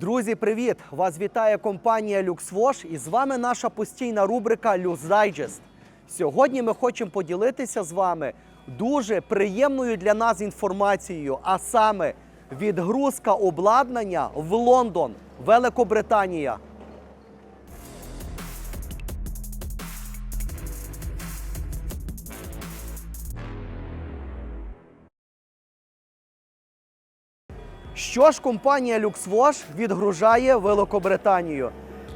Друзі, привіт! Вас вітає компанія LuxWash і з вами наша постійна рубрика Lux Digest. Сьогодні ми хочемо поділитися з вами дуже приємною для нас інформацією, а саме відгрузка обладнання в Лондон, Великобританія. Що ж компанія LuxWash відгружає Великобританію?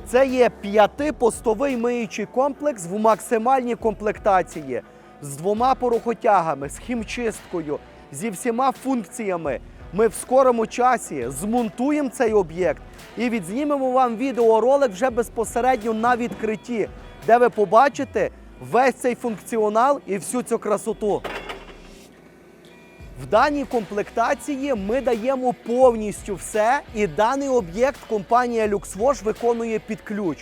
Це є п'ятипостовий миючий комплекс в максимальній комплектації з двома порохотягами, з хімчисткою, зі всіма функціями. Ми в скорому часі змонтуємо цей об'єкт і відзнімемо вам відеоролик вже безпосередньо на відкритті, де ви побачите весь цей функціонал і всю цю красоту. В даній комплектації ми даємо повністю все, і даний об'єкт компанія LuxWash виконує під ключ.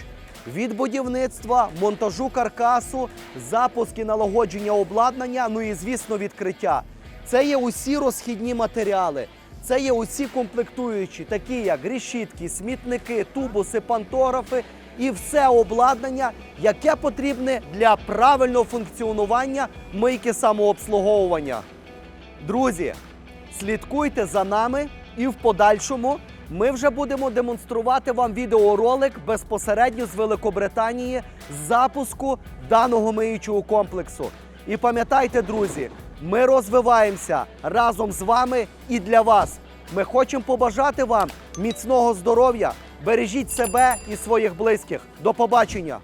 Від будівництва, монтажу каркасу, запуск і налагодження обладнання, ну і звісно, відкриття. Це є усі розхідні матеріали. Це є усі комплектуючі, такі як решітки, смітники, тубуси, пантографи і все обладнання, яке потрібне для правильного функціонування мийки самообслуговування. Друзі, слідкуйте за нами і в подальшому ми вже будемо демонструвати вам відеоролик безпосередньо з Великобританії з запуску даного миючого комплексу. І пам'ятайте, друзі, ми розвиваємося разом з вами і для вас. Ми хочемо побажати вам міцного здоров'я. Бережіть себе і своїх близьких. До побачення!